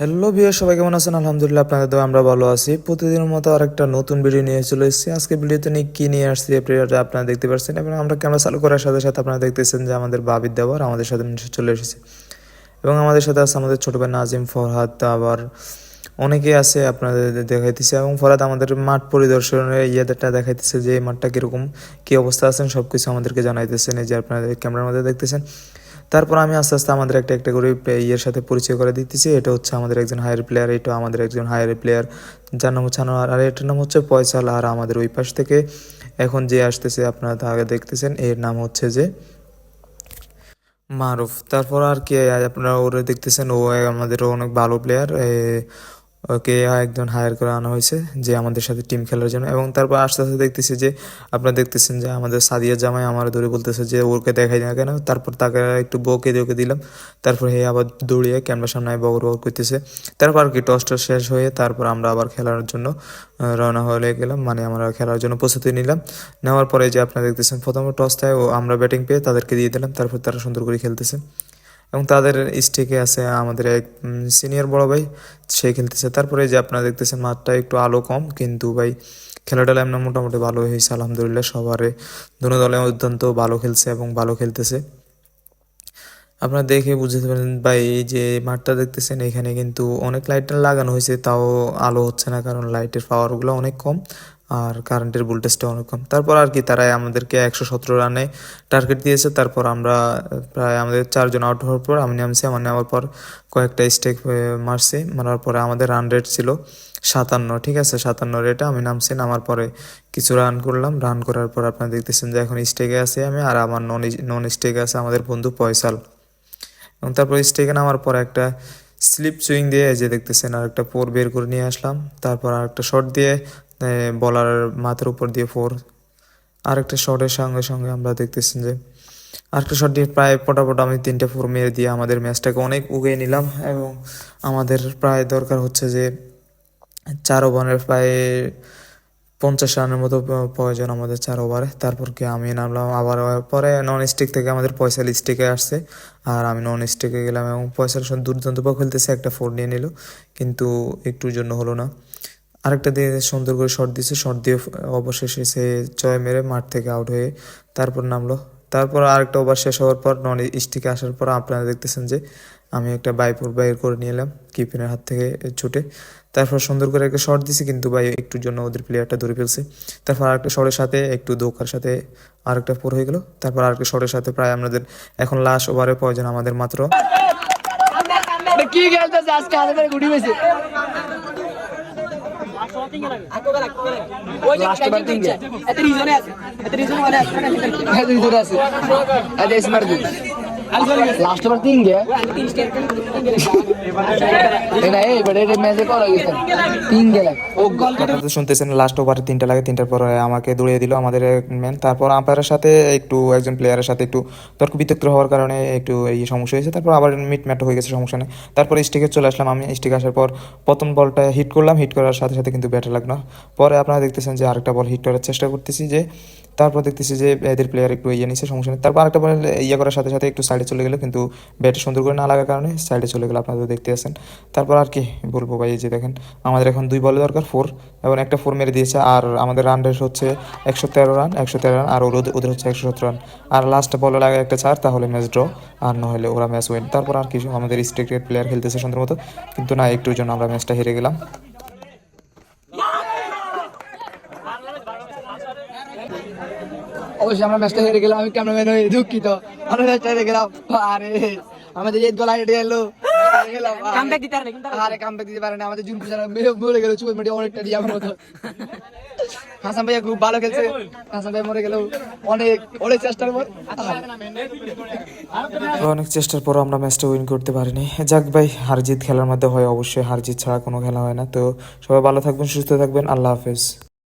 Hello view সবাই কেমন আছেন? আলহামদুলিল্লাহ, আপনাদের দোয়া, আমরা ভালো আছি। প্রতিদিনের মতো আর একটা নতুন ভিডিও নিয়ে চলে এসেছি। আজকে ভিডিওতে নিয়ে কি নিয়ে আসছি আপনারা আপনারা দেখতে পাচ্ছেন এবং আমরা ক্যামেরা চালু করার সাথে সাথে আপনারা দেখতেছেন যে আমাদের বাবির দেওয়ার আমাদের সাথে চলে এসেছে। এবং আমাদের সাথে আছে আমাদের ছোট ভাই নাজিম, ফরহাদ আবার অনেকে আছে আপনাদের দেখাইতেছে এবং ফরহাদ আমাদের মাঠ পরিদর্শনের ইয়েটা দেখাইতেছে যে মাঠটা কীরকম, কী অবস্থা আছেন সব কিছু আমাদেরকে জানাইতেছেন। এই যে আপনাদের ক্যামেরার মধ্যে দেখতেছেন। তারপর আমি আস্তে আস্তে আমাদের একটা একটা করে ইয়ের সাথে পরিচয় করে দিতেছি। এটা হচ্ছে আমাদের একজন হায়ার প্লেয়ার এটা আমাদের একজন হায়ার প্লেয়ার যার নাম হচ্ছে আনোয়ার, আর এটার নাম হচ্ছে পয়সাল আর আমাদের ওই পাশ থেকে এখন যে আসতেছে আপনারা আগে দেখতেছেন, এর নাম হচ্ছে যে মারুফ। তারপর আর কি, আপনারা ওরা দেখতেছেন, ও আমাদের অনেক ভালো প্লেয়ার ওকে একজন হায়ার করে আনা হয়েছে যে আমাদের সাথে টিম খেলার জন্য। এবং তারপর আস্তে আস্তে দেখতেছি যে আপনারা দেখতেছেন যে আমাদের সাদিয়া জামাই আমার ধরে বলতেছে যে ওকে দেখাই না কেন? তারপর তাকে একটু বকে দিয়ে ওকে দিলাম। তারপর হে আবার দৌড়িয়ে ক্যামেরার সামনে বগর বগর করতেছে। তারপর আর কি টসটা শেষ হয়ে তারপর আমরা আবার খেলার জন্য রওনা হয়ে গেলাম। মানে আমরা খেলার জন্য প্রস্তুতি নিলাম। নেওয়ার পরে যে আপনারা দেখতেছেন প্রথমে টস দেয় ও আমরা ব্যাটিং পেয়ে তাদেরকে দিয়ে দিলাম। তারপর তারা সুন্দর করে খেলতেছে। এবং তাদের স্টেকে আছে আমাদের এক সিনিয়র বড় ভাই, সে খেলতেছে। তারপরে যে আপনারা দেখতেছেন মাঠটা একটু আলো কম, কিন্তু ভাই খেলাটা এমন মোটামুটি ভালো হয়েছে, আলহামদুলিল্লাহ সবারে। দুনো দলে অত্যন্ত ভালো খেলছে এবং ভালো খেলতেছে। আপনারা দেখে বুঝতে পারেন ভাই যে মাঠটা দেখতেছেন, এখানে কিন্তু অনেক লাইট লাগানো হয়েছে, তাও আলো হচ্ছে না, কারণ লাইটের পাওয়ারগুলো অনেক কম আর কারেন্টের ভোল্টেজটা অনেক কম। তারপর আর কি, তারাই আমাদেরকে একশো সতেরো রানে টার্গেট দিয়েছে। তারপর আমরা প্রায় আমাদের চারজন আউট হওয়ার পর আমি নামছি, আমার নেওয়ার পর কয়েকটা স্টেক মারছি। মারার পরে আমাদের রান রেট ছিল সাতান্ন, ঠিক আছে? সাতান্ন রেটে আমি নামছি, নামার পরে কিছু রান করলাম। রান করার পর আপনারা দেখতেছেন যে এখন স্টেকে আছি আমি, আর আমার নন নন স্টেকে আছে আমাদের বন্ধু পয়সাল। এবং তারপর স্টেকে নামার পর একটা স্লিপ সুইং দিয়ে যে দেখতেছেন, আর একটা ফোর বের করে নিয়ে আসলাম। তারপর আর একটা শট দিয়ে বলার মাথার উপর দিয়ে ফোর আর একটা শটের সঙ্গে সঙ্গে আমরা দেখতেছেন যে আরেকটা শট দিয়ে প্রায় পটাপট আমি তিনটে ফোর মেরে দিয়ে আমাদের ম্যাচটাকে অনেক উগিয়ে নিলাম এবং আমাদের প্রায় দরকার হচ্ছে যে, চার ওভারের প্রায় পঞ্চাশ রানের মতো প্রয়োজন আমাদের চার ওভারে তারপর কি আমি নামলাম আবার পরে নন স্টিক থেকে আমাদের পয়সা স্টিকে আসছে। আর আমি নন স্টিকে গেলাম এবং পয়সার সঙ্গে দুর্দান্ত পাক খেলতেছে, একটা ফোর নিয়ে নিল। কিন্তু একটুর জন্য হলো না। আরেকটা দিয়ে সুন্দর করে শট দিয়েছে শট দিয়ে অবশেষে সে জয় মেরে মাঠ থেকে আউট হয়ে তারপর নামলো। তারপর আরেকটা ওভার শেষ হওয়ার পর নন স্টিকে আসার পর আপনারা দেখতেছেন যে আমি একটা বাইপুর বাইর করে নিয়ে এলাম কিপিনের হাত থেকে ছুটে। তারপর সুন্দর করে একটা শট দিছি কিন্তু ভাই একটুর জন্য ওদের প্লেয়ারটা ধরে ফেলছে। তারপর আরেকটা শটের সাথে একটু দোকার সাথে আরেকটা ফোর হয়ে গেল। তারপর আরেকটা শটের সাথে প্রায় আমাদের এখন লাস্ট ওভারে প্রয়োজন আমাদের মাত্র। কি খেলতেছে আজকে? হাতে গুটি রিজনে আছে। আছে। আছে। লাস্ট বার তিন গে এই বড় এটা ম্যাচে করা গেছে। তিন গেলে। ও শুনতেছেন লাস্ট ওভারে তিনটা লাগে, তিনটার পরে আমাকে দৌড়িয়ে দিল আমাদের ম্যান তারপর আম্পায়ারের সাথে একটু একজন প্লেয়ারের সাথে একটু তর্ক বিতর্ক হওয়ার কারণে একটু এই সমস্যা হয়েছে। তারপর আবার মিট ম্যাট হয়ে গেছে, সমস্যা নেই। তারপর স্টিকে চলে আসলাম আমি। স্টিক আসার পর প্রথম বলটা হিট করলাম হিট করার সাথে সাথে কিন্তু ব্যাটে লাগল। পরে আপনারা দেখতেছেন যে আরেকটা বল হিট করার চেষ্টা করতেছি যে তারপর দেখতেছি যে এদের প্লেয়ার একটু ইয়ে নিচ্ছে সমস্যা নেই। তারপর আরেকটা বল ইয়ে করার সাথে সাথে একটু সাইডে চলে গেলো, কিন্তু ব্যাটে সুন্দর করে না লাগার কারণে সাইডে চলে গেলো, আপনারা দেখতে আছেন। তারপর আর কি বলব ভাই যে দেখেন, আমাদের এখন দুই বলে দরকার ফোর এবং একটা ফোর মেরে দিয়েছে, আর আমাদের রান রেট হচ্ছে একশো তেরো রান একশো তেরো রান আর ওদের হচ্ছে একশো সতেরো রান আর লাস্ট বলে লাগে একটা চার, তাহলে ম্যাচ ড্র আর নহলে ওরা ম্যাচ উইন তারপর আর কিছু আমাদের স্টেটের প্লেয়ার খেলতেছে সুন্দর মতো, কিন্তু না একটুর জন্য আমরা ম্যাচটা হেরে গেলাম। অবশ্যই আমরা ম্যাচটা হেরে গেলাম আমি ক্যামেরাম্যান হয়ে দুঃখিত। আমরা ম্যাচটা হেরে গেলাম। আরে আমাদের এই গোল হেঁটে গেল পারে আরে। কামব্যাক দিতে পারে না আমাদের জুন পূজারা মরে গেল চুপ মেটে অনেকটা দিয়ে আমার মতো। হাসান ভাইয়া খুব ভালো খেলছে। হাসান ভাই মরে গেল অনেক অনেক চেষ্টার পর অনেক চেষ্টার পরও আমরা ম্যাচটা উইন করতে পারিনি। যাক ভাই হার জিত খেলার মধ্যে হয় অবশ্যই হার জিত ছাড়া কোনো খেলা হয় না। তো সবাই ভালো থাকবেন সুস্থ থাকবেন। আল্লাহ হাফেজ।